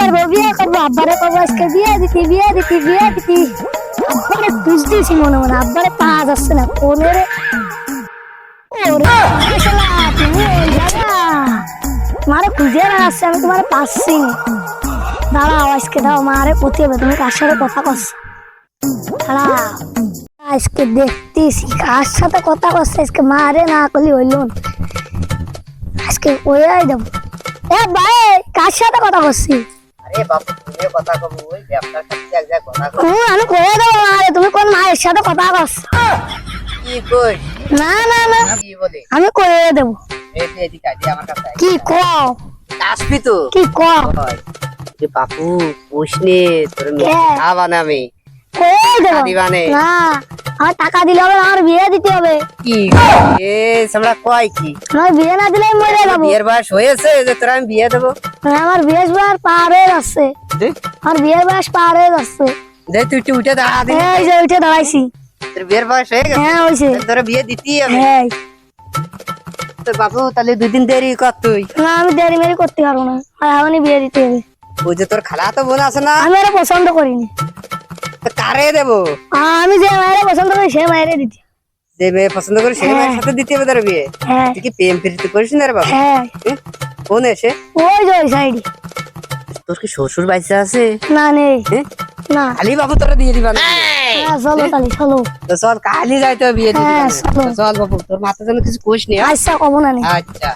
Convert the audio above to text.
করব, বিয়ে করব, আব্বারে করব আজকে, বিয়ে দিতি বিয়ে দিতি বিয়ে দিতি। আব্বারে খুঁজ দিয়েছি মনে মনে, আব্বারে পাওয়া যাচ্ছে না জায়গা। মারে খুঁজে না আসছে, আমি তোমার পাচ্ছি দাঁড়াও, আজকে দাও, মারে পতিয়ে তুমি কার সাথে কথা করছ দাঁড়াও। আজকে দেখতেছি, কার সাথে কথা করছে আজকে মারে না করলে হইল না। আজকে ওই দেবো। এ ভাই, কার সাথে কথা করছি আরে বাপু তুমিও কথা কব ওই ব্যবসার সাথে এক জায়গায় কথা কব আমি কয়ে দেবো মারে তুমি কোন মায়ের সাথে কথা করছ কি কই? না না না কি বলে? আমি কয়ে দেবো। এই এদিকে আইডি আমার কাছে কি কও আসবি তো? কি কও যে বাপু পুষনে তোর কে? খাওয়ান আমি কয়ে দেবো? না আমার টাকা দিলে হবে আমার বিয়ে দিতে হবে। কি? এ কয় কি? আমার বিয়ে না দিলে মরে যাব। বিয়ের বয়স হয়েছে যে তোরা আমি বিয়ে দেবো? আমার বিয়ে বয়স পার হয়ে যাচ্ছে। দে। আমার বিয়ের বয়স পার হয়ে যাচ্ছে। দে তুই একটু উঠে দাঁড়া দিন এই যে উঠে দাঁড়াইছি। তোর বিয়ের বয়স হয়ে গেছে। হ্যাঁ হয়েছে। তোরা বিয়ে দিতেই হবে। হ্যাঁ। তোর বাপু তাহলে দুই দিন দেরি কর তুই। না আমি দেরি মেরি করতে পারব না। আর এখনই বিয়ে দিতে হবে। ওই যে তোর খালা তো বোন আছে না। আমি ওরা পছন্দ করিনি। কারে দেব। আমি যে মায়েরা পছন্দ করি সে মায়েরে দিতে। যে মেয়ে পছন্দ করে সে মেয়ের সাথে দিতে হবে তোর বিয়ে। হ্যাঁ। তুই কি প্রেম প্রীতি করিস না রে বাবা? হ্যাঁ। কোন এসে? ওই যে ওই সাইডে তোর কি শ্বশুর বাইসে আছে? না নেই। হ্যাঁ? না। খালি বাবু তোরা দিয়ে দিবা না। হ্যাঁ চলো তাহলে চলো। তো চল কালি যাইতে বিয়ে হ্যাঁ, চল। বাবু তোর মাথা যেন কিছু কোষ নেই হ্যাঁ? আচ্ছা কব না। আচ্ছা।